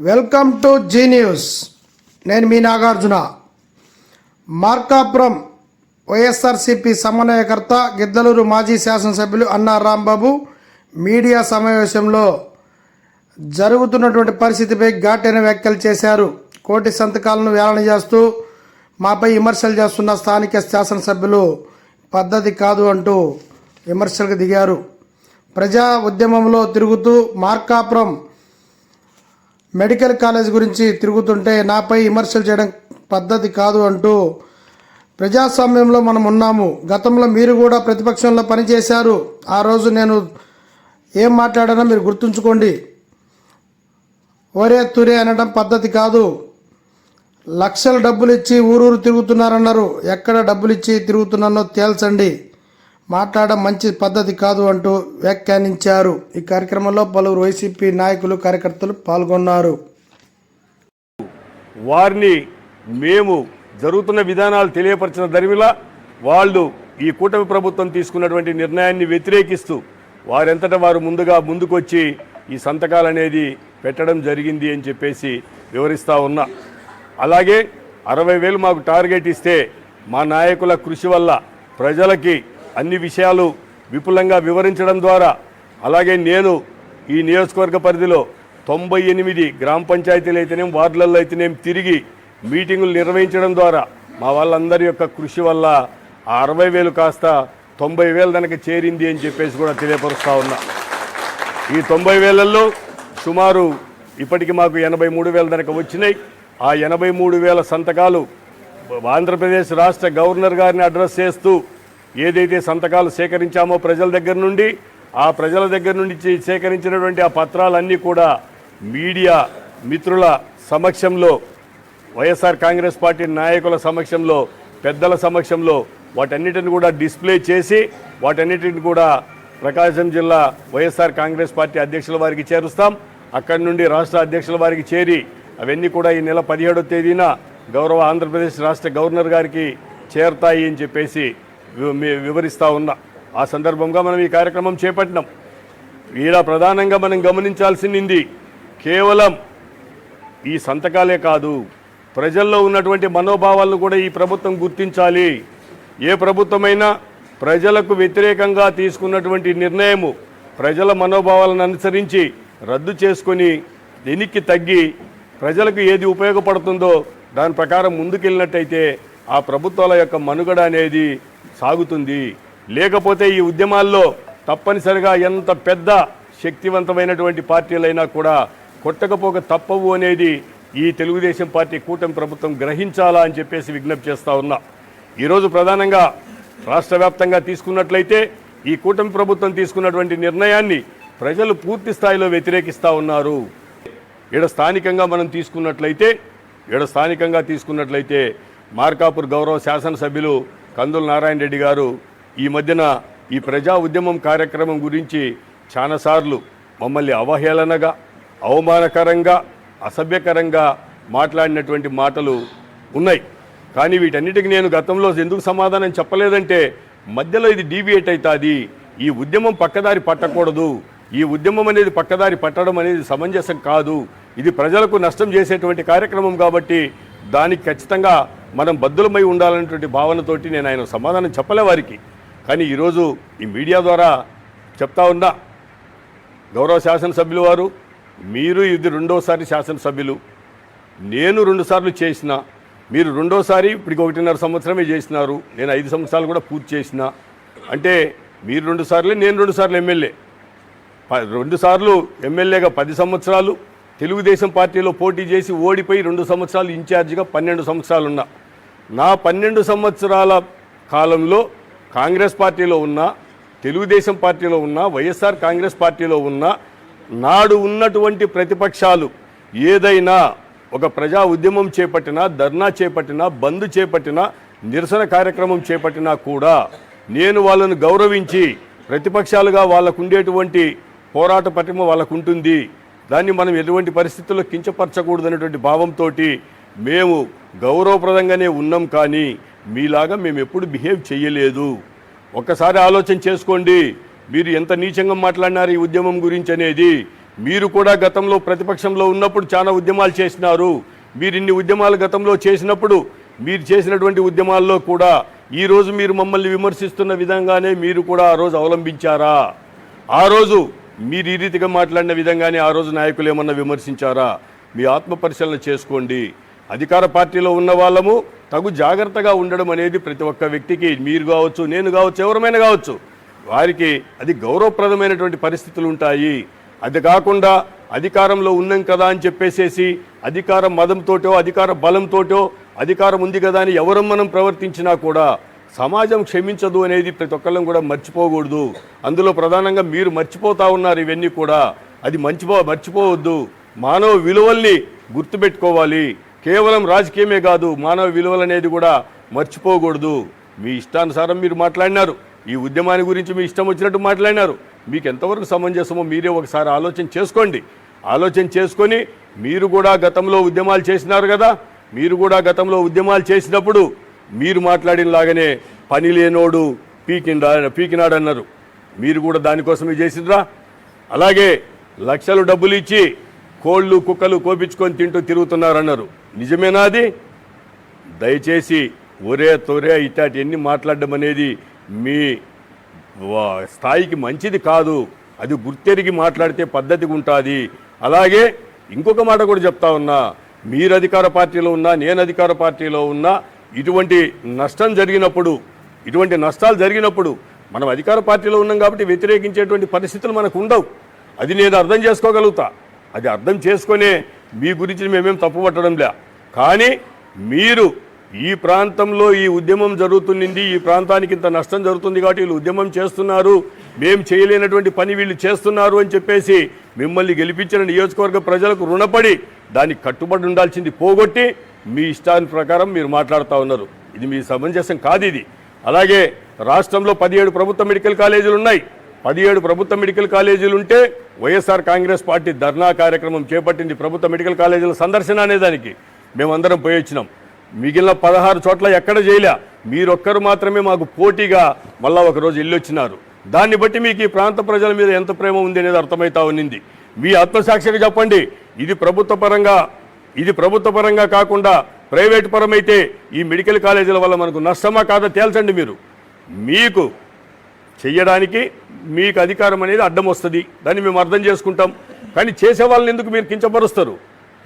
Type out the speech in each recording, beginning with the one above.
Welcome to G news. నేను మీ నాగార్జున. మార్కాపురం వైఎస్ఆర్సిపి సమన్వయకర్త గిద్దలూరు మాజీ శాసనసభ్యులు అన్నా రాంబాబు మీడియా సమావేశంలో జరుగుతున్నటువంటి పరిస్థితిపై ఘాటైన వ్యాఖ్యలు చేశారు. కోటి సంతకాలను వేలన చేస్తూ మాపై విమర్శలు చేస్తున్న స్థానిక శాసనసభ్యులు పద్ధతి కాదు అంటూ విమర్శలకు దిగారు. ప్రజా ఉద్యమంలో తిరుగుతూ మార్కాపురం మెడికల్ కాలేజ్ గురించి తిరుగుతుంటే నాపై విమర్శలు చేయడం పద్ధతి కాదు అంటూ ప్రజాస్వామ్యంలో మనం ఉన్నాము. గతంలో మీరు కూడా ప్రతిపక్షంలో పనిచేశారు. ఆ రోజు నేను ఏం మాట్లాడానో మీరు గుర్తుంచుకోండి. ఒరే తురే అనడం పద్ధతి కాదు. లక్షల డబ్బులు ఇచ్చి ఊరూరు తిరుగుతున్నారన్నారు. ఎక్కడ డబ్బులు ఇచ్చి తిరుగుతున్నానో తేల్చండి. మాట్లాడడం మంచి పద్ధతి కాదు అంటూ వ్యాఖ్యానించారు. ఈ కార్యక్రమంలో పలువురు వైసీపీ నాయకులు కార్యకర్తలు పాల్గొన్నారు. వారిని మేము జరుగుతున్న విధానాలు తెలియపరిచిన దరిమిలా వాళ్ళు ఈ కూటమి ప్రభుత్వం తీసుకున్నటువంటి నిర్ణయాన్ని వ్యతిరేకిస్తూ వారెంతట వారు ముందుగా ముందుకొచ్చి ఈ సంతకాలు అనేది పెట్టడం జరిగింది అని చెప్పేసి వివరిస్తూ ఉన్నా. అలాగే అరవై వేలు మాకు టార్గెట్ ఇస్తే మా నాయకుల కృషి వల్ల ప్రజలకి అన్ని విషయాలు విపులంగా వివరించడం ద్వారా అలాగే నేను ఈ నియోజకవర్గ పరిధిలో తొంభై ఎనిమిది గ్రామ పంచాయతీలు అయితేనేం వార్డులలో అయితేనేం తిరిగి మీటింగులు నిర్వహించడం ద్వారా మా వాళ్ళందరి యొక్క కృషి వల్ల ఆ అరవై వేలు కాస్త తొంభై వేలు దానికి చేరింది అని చెప్పేసి కూడా తెలియపరుస్తూ ఉన్నా. ఈ తొంభై వేలల్లో సుమారు ఇప్పటికి మాకు ఎనభై మూడు వేల దానికి వచ్చినాయి. ఆ ఎనభై మూడు వేల సంతకాలు ఆంధ్రప్రదేశ్ రాష్ట్ర గవర్నర్ గారిని అడ్రస్ చేస్తూ ఏదైతే సంతకాలు సేకరించామో ప్రజల దగ్గర నుండి ఆ ప్రజల దగ్గర నుండి సేకరించినటువంటి ఆ పత్రాలన్నీ కూడా మీడియా మిత్రుల సమక్షంలో వైఎస్ఆర్ కాంగ్రెస్ పార్టీ నాయకుల సమక్షంలో పెద్దల సమక్షంలో వాటన్నిటిని కూడా డిస్ప్లే చేసి వాటన్నిటిని కూడా ప్రకాశం జిల్లా వైఎస్ఆర్ కాంగ్రెస్ పార్టీ అధ్యక్షుల వారికి చేరుస్తాం. అక్కడి నుండి రాష్ట్ర అధ్యక్షుల వారికి చేరి అవన్నీ కూడా ఈ నెల పదిహేడో తేదీన గౌరవ ఆంధ్రప్రదేశ్ రాష్ట్ర గవర్నర్ గారికి చేరతాయి అని చెప్పేసి వివరిస్తా ఉన్నా. ఆ సందర్భంగా మనం ఈ కార్యక్రమం చేపట్టినాం. ఈడ ప్రధానంగా మనం గమనించాల్సింది కేవలం ఈ సంతకాలే కాదు ప్రజల్లో ఉన్నటువంటి మనోభావాలను కూడా ఈ ప్రభుత్వం గుర్తించాలి. ఏ ప్రభుత్వమైనా ప్రజలకు వ్యతిరేకంగా తీసుకున్నటువంటి నిర్ణయము ప్రజల మనోభావాలను అనుసరించి రద్దు చేసుకొని వెనక్కి తగ్గి ప్రజలకు ఏది ఉపయోగపడుతుందో దాని ప్రకారం ముందుకెళ్ళినట్టయితే ఆ ప్రభుత్వాల యొక్క మనుగడ అనేది సాగుతుంది. లేకపోతే ఈ ఉద్యమాల్లో తప్పనిసరిగా ఎంత పెద్ద శక్తివంతమైనటువంటి పార్టీలైనా కూడా కొట్టకపోక తప్పవు అనేది ఈ తెలుగుదేశం పార్టీ కూటమి ప్రభుత్వం గ్రహించాలా అని చెప్పేసి విజ్ఞప్తి చేస్తూ ఉన్నా. ఈరోజు ప్రధానంగా రాష్ట్ర వ్యాప్తంగా తీసుకున్నట్లయితే ఈ కూటమి ప్రభుత్వం తీసుకున్నటువంటి నిర్ణయాన్ని ప్రజలు పూర్తి స్థాయిలో వ్యతిరేకిస్తూ ఉన్నారు. ఈడ స్థానికంగా మనం తీసుకున్నట్లయితే ఈడ స్థానికంగా తీసుకున్నట్లయితే మార్కాపూర్ గౌరవ శాసనసభ్యులు కందుల నారాయణ రెడ్డి గారు ఈ మధ్యన ఈ ప్రజా ఉద్యమం కార్యక్రమం గురించి చాలాసార్లు మమ్మల్ని అవహేళనగా అవమానకరంగా అసభ్యకరంగా మాట్లాడినటువంటి మాటలు ఉన్నాయి. కానీ వీటన్నిటికీ నేను గతంలో ఎందుకు సమాధానం చెప్పలేదంటే మధ్యలో ఇది డీవియేట్ అవుతుంది ఈ ఉద్యమం పక్కదారి పట్టకూడదు. ఈ ఉద్యమం అనేది పక్కదారి పట్టడం అనేది సమంజసం కాదు. ఇది ప్రజలకు నష్టం చేసేటువంటి కార్యక్రమం కాబట్టి దానికి ఖచ్చితంగా మనం బద్దులమై ఉండాలనేటువంటి భావనతోటి నేను ఆయన సమాధానం చెప్పలే వారికి. కానీ ఈరోజు ఈ మీడియా ద్వారా చెప్తా ఉన్నా గౌరవ శాసనసభ్యులు వారు మీరు ఇది రెండోసారి శాసనసభ్యులు. నేను రెండుసార్లు చేసిన మీరు రెండోసారి ఇప్పటికి ఒకటిన్నర సంవత్సరమే చేసినారు నేను ఐదు సంవత్సరాలు కూడా పూర్తి చేసిన. అంటే మీరు రెండుసార్లు నేను రెండు సార్లు ఎమ్మెల్యే. ప- రెండుసార్లు ఎమ్మెల్యేగా పది సంవత్సరాలు తెలుగుదేశం పార్టీలో పోటీ చేసి ఓడిపోయి రెండు సంవత్సరాలు ఇన్ఛార్జిగా పన్నెండు సంవత్సరాలు ఉన్నా నా పన్నెండు సంవత్సరాల కాలంలో కాంగ్రెస్ పార్టీలో ఉన్న తెలుగుదేశం పార్టీలో ఉన్న వైఎస్ఆర్ కాంగ్రెస్ పార్టీలో ఉన్న నాడు ఉన్నటువంటి ప్రతిపక్షాలు ఏదైనా ఒక ప్రజా ఉద్యమం చేపట్టినా ధర్నా చేపట్టినా బంద్ చేపట్టినా నిరసన కార్యక్రమం చేపట్టినా కూడా నేను వాళ్ళను గౌరవించి ప్రతిపక్షాలుగా వాళ్ళకు ఉండేటువంటి పోరాట పటిమ వాళ్ళకు ఉంటుంది దాన్ని మనం ఎటువంటి పరిస్థితుల్లో కించపరచకూడదనేటువంటి భావంతో మేము గౌరవప్రదంగానే ఉన్నాం కానీ మీలాగా మేము ఎప్పుడు బిహేవ్ చేయలేదు. ఒక్కసారి ఆలోచన చేసుకోండి. మీరు ఎంత నీచంగా మాట్లాడినారు ఈ ఉద్యమం గురించి అనేది. మీరు కూడా గతంలో ప్రతిపక్షంలో ఉన్నప్పుడు చాలా ఉద్యమాలు చేసినారు. మీరు ఇన్ని ఉద్యమాలు గతంలో చేసినప్పుడు మీరు చేసినటువంటి ఉద్యమాల్లో కూడా ఈరోజు మీరు మమ్మల్ని విమర్శిస్తున్న విధంగానే మీరు కూడా ఆ రోజు అవలంబించారా? ఆ రోజు మీరు ఈ రీతిగా మాట్లాడిన విధంగానే ఆ రోజు నాయకులు ఏమన్నా విమర్శించారా? మీ ఆత్మ పరిశీలన చేసుకోండి. అధికార పార్టీలో ఉన్న వాళ్ళము తగు జాగ్రత్తగా ఉండడం అనేది ప్రతి ఒక్క వ్యక్తికి మీరు కావచ్చు నేను కావచ్చు ఎవరమైనా కావచ్చు వారికి అది గౌరవప్రదమైనటువంటి పరిస్థితులు ఉంటాయి. అది కాకుండా అధికారంలో ఉన్నాం కదా అని చెప్పేసేసి అధికార మదంతోటో అధికార బలంతోటో అధికారం ఉంది కదా అని ఎవరం మనం ప్రవర్తించినా కూడా సమాజం క్షమించదు అనేది ప్రతి ఒక్కళ్ళం కూడా మర్చిపోకూడదు. అందులో ప్రధానంగా మీరు మర్చిపోతా ఉన్నారు ఇవన్నీ కూడా. అది మర్చిపో మర్చిపోవద్దు. మానవ విలువల్ని గుర్తుపెట్టుకోవాలి. కేవలం రాజకీయమే కాదు మానవ విలువలు అనేది కూడా మర్చిపోకూడదు. మీ ఇష్టానుసారం మీరు మాట్లాడినారు. ఈ ఉద్యమాన్ని గురించి మీ ఇష్టం వచ్చినట్టు మాట్లాడినారు. మీకు ఎంతవరకు సమంజసమో మీరే ఒకసారి ఆలోచన చేసుకోండి. ఆలోచన చేసుకొని మీరు కూడా గతంలో ఉద్యమాలు చేసినారు కదా. మీరు కూడా గతంలో ఉద్యమాలు చేసినప్పుడు మీరు మాట్లాడిన లాగానే పని లేనోడు పీకిండా పీకినాడన్నారు. మీరు కూడా దానికోసమే చేసిండ్రా అలాగే లక్షలు డబ్బులు ఇచ్చి కోళ్ళు కుక్కలు కోపించుకొని తింటూ తిరుగుతున్నారన్నారు. నిజమేనా అది? దయచేసి ఒరే తొరే ఇటాటి ఎన్ని మాట్లాడడం అనేది మీ స్థాయికి మంచిది కాదు. అది గుర్తెరిగి మాట్లాడితే పద్ధతిగా ఉంటుంది. అలాగే ఇంకొక మాట కూడా చెప్తా ఉన్నా. మీరు అధికార పార్టీలో ఉన్నా నేను అధికార పార్టీలో ఉన్నా ఇటువంటి నష్టం జరిగినప్పుడు ఇటువంటి నష్టాలు జరిగినప్పుడు మనం అధికార పార్టీలో ఉన్నాం కాబట్టి వ్యతిరేకించేటువంటి పరిస్థితులు మనకు ఉండవు. అది నేను అర్థం చేసుకోగలుగుతా. అది అర్థం చేసుకునే మీ గురించి మేమేం తప్పు పట్టడంలే కానీ మీరు ఈ ప్రాంతంలో ఈ ఉద్యమం జరుగుతుంది ఈ ప్రాంతానికి ఇంత నష్టం జరుగుతుంది కాబట్టి వీళ్ళు ఉద్యమం చేస్తున్నారు మేము చేయలేనటువంటి పని వీళ్ళు చేస్తున్నారు అని చెప్పేసి మిమ్మల్ని గెలిపించిన నియోజకవర్గ ప్రజలకు రుణపడి దానికి కట్టుబడి ఉండాల్సింది పోగొట్టి మీ ఇష్టాన్ని ప్రకారం మీరు మాట్లాడుతూ ఉన్నారు. ఇది మీ సమంజసం కాదు ఇది. అలాగే రాష్ట్రంలో పదిహేడు ప్రభుత్వ మెడికల్ కాలేజీలు ఉన్నాయి. పదిహేడు ప్రభుత్వ మెడికల్ కాలేజీలు ఉంటే వైఎస్ఆర్ కాంగ్రెస్ పార్టీ ధర్నా కార్యక్రమం చేపట్టింది ప్రభుత్వ మెడికల్ కాలేజీల సందర్శన అనేదానికి మేమందరం పోయి వచ్చినాం. మిగిలిన పదహారు చోట్ల ఎక్కడ చేయలే మీరొక్కరు మాత్రమే మాకు పోటీగా మళ్ళా ఒకరోజు వెళ్ళొచ్చినారు దాన్ని బట్టి మీకు ఈ ప్రాంత ప్రజల మీద ఎంత ప్రేమ ఉంది అనేది అర్థమవుతా ఉన్నింది. మీ ఆత్మసాక్షిగా చెప్పండి. ఇది ప్రభుత్వ పరంగా ఇది ప్రభుత్వ పరంగా కాకుండా ప్రైవేట్ పరమైతే ఈ మెడికల్ కాలేజీల వల్ల మనకు నష్టమా కాదా తేల్చండి మీరు. మీకు చెయ్యడానికి మీకు అధికారం అనేది అడ్డం వస్తుంది. దాన్ని మేము అర్థం చేసుకుంటాం. కానీ చేసే వాళ్ళని ఎందుకు మీరు కించపరుస్తారు?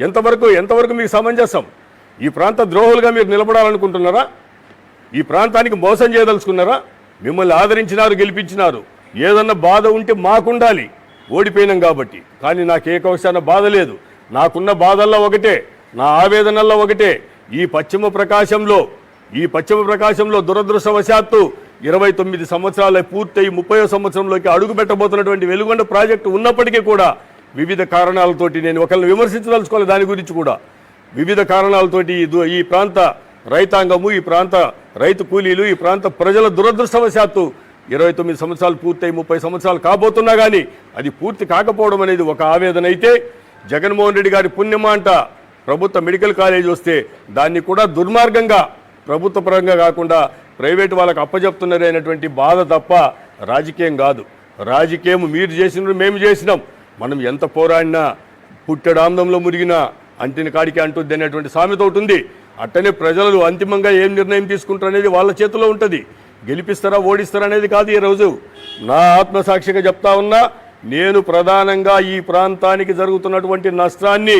ఎంతవరకు ఎంతవరకు మీకు సమంజసం? ఈ ప్రాంత ద్రోహులుగా మీరు నిలబడాలనుకుంటున్నారా? ఈ ప్రాంతానికి మోసం చేయదలుచుకున్నారా? మిమ్మల్ని ఆదరించినారు గెలిపించినారు. ఏదన్నా బాధ ఉంటే మాకుండాలి. ఓడిపోయినాం కాబట్టి. కానీ నాకు ఏ కవశాన బాధ లేదు. నాకున్న బాధల్లో ఒకటే నా ఆవేదనల్లో ఒకటే. ఈ పశ్చిమ ప్రకాశంలో ఈ పశ్చిమ ప్రకాశంలో దురదృష్టవశాత్తు ఇరవై తొమ్మిది సంవత్సరాలు పూర్తయి ముప్పై సంవత్సరంలోకి అడుగు పెట్టబోతున్నటువంటి వెలుగొండ ప్రాజెక్టు ఉన్నప్పటికీ కూడా వివిధ కారణాలతోటి నేను ఒకరిని విమర్శించదలుచుకోవాలి దాని గురించి కూడా. వివిధ కారణాలతోటి ఈ ఈ ప్రాంత రైతాంగము ఈ ప్రాంత రైతు కూలీలు ఈ ప్రాంత ప్రజల దురదృష్టవశాత్తు ఇరవై తొమ్మిది సంవత్సరాలు పూర్తయి ముప్పై సంవత్సరాలు కాబోతున్నా కానీ అది పూర్తి కాకపోవడం అనేది ఒక ఆవేదన అయితే జగన్మోహన్ రెడ్డి గారి పుణ్యమా అంట ప్రభుత్వ మెడికల్ కాలేజ్ వస్తే దాన్ని కూడా దుర్మార్గంగా ప్రభుత్వ పరంగా కాకుండా ప్రైవేట్ వాళ్ళకి అప్పచెప్తున్నారు అనేటువంటి బాధ తప్ప రాజకీయం కాదు. రాజకీయం మీరు చేసిన మేము చేసినాం. మనం ఎంత పోరాడినా పుట్టడాందంలో మురిగినా అంటిన కాడికి అంటుంది అనేటువంటి సామెత ఒకటి ఉంది. అట్టనే ప్రజలు అంతిమంగా ఏం నిర్ణయం తీసుకుంటారు అనేది వాళ్ళ చేతిలో ఉంటుంది. గెలిపిస్తారా ఓడిస్తారా అనేది కాదు ఈ రోజు. నా ఆత్మసాక్షిగా చెప్తా ఉన్నా నేను ప్రధానంగా ఈ ప్రాంతానికి జరుగుతున్నటువంటి నష్టాన్ని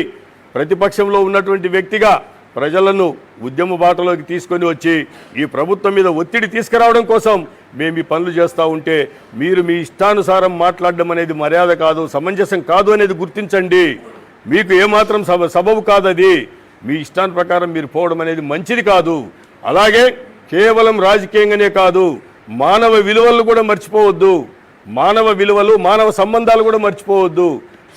ప్రతిపక్షంలో ఉన్నటువంటి వ్యక్తిగా ప్రజలను ఉద్యమ బాటలోకి తీసుకొని వచ్చి ఈ ప్రభుత్వం మీద ఒత్తిడి తీసుకురావడం కోసం మేము ఈ పనులు చేస్తూ ఉంటే మీరు మీ ఇష్టానుసారం మాట్లాడడం అనేది మర్యాద కాదు సమంజసం కాదు అనేది గుర్తించండి. మీకు ఏమాత్రం సబ సబబు కాదు అది మీ ఇష్టాన్ని ప్రకారం మీరు పోవడం అనేది మంచిది కాదు. అలాగే కేవలం రాజకీయంగానే కాదు మానవ విలువలను కూడా మర్చిపోవద్దు. మానవ విలువలు మానవ సంబంధాలు కూడా మర్చిపోవద్దు.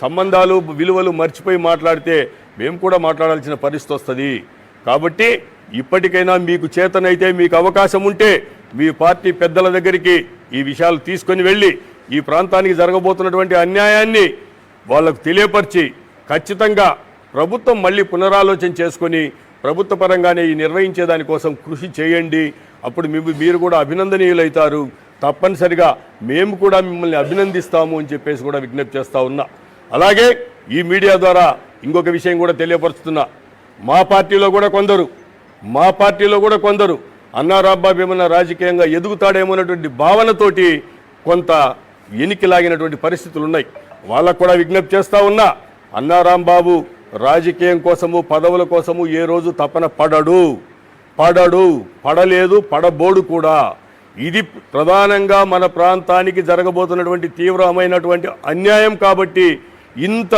సంబంధాలు విలువలు మర్చిపోయి మాట్లాడితే మేము కూడా మాట్లాడాల్సిన పరిస్థితి వస్తుంది. కాబట్టి ఇప్పటికైనా మీకు చేతనైతే మీకు అవకాశం ఉంటే మీ పార్టీ పెద్దల దగ్గరికి ఈ విషయాలు తీసుకొని వెళ్ళి ఈ ప్రాంతానికి జరగబోతున్నటువంటి అన్యాయాన్ని వాళ్ళకు తెలియపరిచి ఖచ్చితంగా ప్రభుత్వం మళ్ళీ పునరాలోచన చేసుకొని ప్రభుత్వ పరంగానే ఈ నిర్వహించేదానికోసం కృషి చేయండి. అప్పుడు మీ మీరు కూడా అభినందనీయులవుతారు తప్పనిసరిగా మేము కూడా మిమ్మల్ని అభినందిస్తాము అని చెప్పేసి కూడా విజ్ఞప్తి చేస్తూ ఉన్నా. అలాగే ఈ మీడియా ద్వారా ఇంకొక విషయం కూడా తెలియపరుస్తున్నా. మా పార్టీలో కూడా కొందరు మా పార్టీలో కూడా కొందరు అన్నారాబాబు ఏమన్నా రాజకీయంగా ఎదుగుతాడేమోనటువంటి భావనతోటి కొంత ఎనికిలాగినటువంటి పరిస్థితులు ఉన్నాయి. వాళ్ళకు కూడా విజ్ఞప్తి చేస్తూ ఉన్నా అన్నారాంబాబు రాజకీయం కోసము పదవుల కోసము ఏ రోజు తపన పడడు. పడడు పడలేదు పడబోడు కూడా. ఇది ప్రధానంగా మన ప్రాంతానికి జరగబోతున్నటువంటి తీవ్రమైనటువంటి అన్యాయం కాబట్టి ఇంత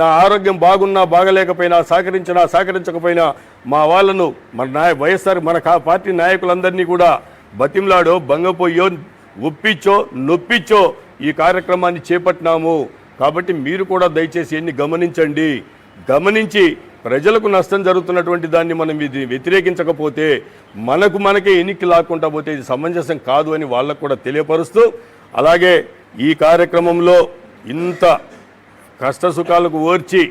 నా ఆరోగ్యం బాగున్నా బాగలేకపోయినా సహకరించినా సహకరించకపోయినా మా వాళ్ళను మన నాయ వైఎస్ఆర్ మన పార్టీ నాయకులందరినీ కూడా బతిమ్లాడో భంగపోయో ఒప్పించో నొప్పించో ఈ కార్యక్రమాన్ని చేపట్టినాము. కాబట్టి మీరు కూడా దయచేసి ఎన్ని గమనించండి. గమనించి ప్రజలకు నష్టం జరుగుతున్నటువంటి దాన్ని మనం ఇది వ్యతిరేకించకపోతే మనకు మనకే ఎన్నిక లాక్కుంటా పోతే ఇది సమంజసం కాదు అని వాళ్ళకు కూడా తెలియపరుస్తూ అలాగే ఈ కార్యక్రమంలో ఇంత కష్ట సుఖాలకు ఓర్చి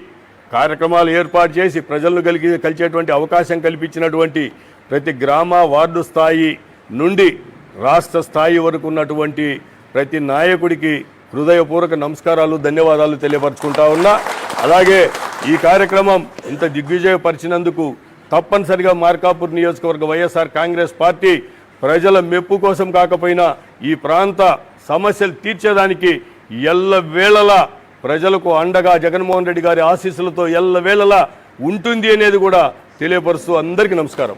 కార్యక్రమాలు ఏర్పాటు చేసి ప్రజలను కలిగి కలిసేటువంటి అవకాశం కల్పించినటువంటి ప్రతి గ్రామ వార్డు స్థాయి నుండి రాష్ట్ర స్థాయి వరకు ఉన్నటువంటి ప్రతి నాయకుడికి హృదయపూర్వక నమస్కారాలు ధన్యవాదాలు తెలియపరచుకుంటా ఉన్నా. అలాగే ఈ కార్యక్రమం ఇంత దిగ్విజయపరిచినందుకు తప్పనిసరిగా మార్కాపూర్ నియోజకవర్గ వైఎస్ఆర్ కాంగ్రెస్ పార్టీ ప్రజల మెప్పు కోసం కాకపోయినా ఈ ప్రాంత సమస్యలు తీర్చేదానికి ఎల్లవేళలా ప్రజలకు అండగా జగన్మోహన్ రెడ్డి గారి ఆశీస్సులతో ఎల్లవేళలా ఉంటుంది అనేది కూడా తెలియపరుస్తూ అందరికీ నమస్కారం.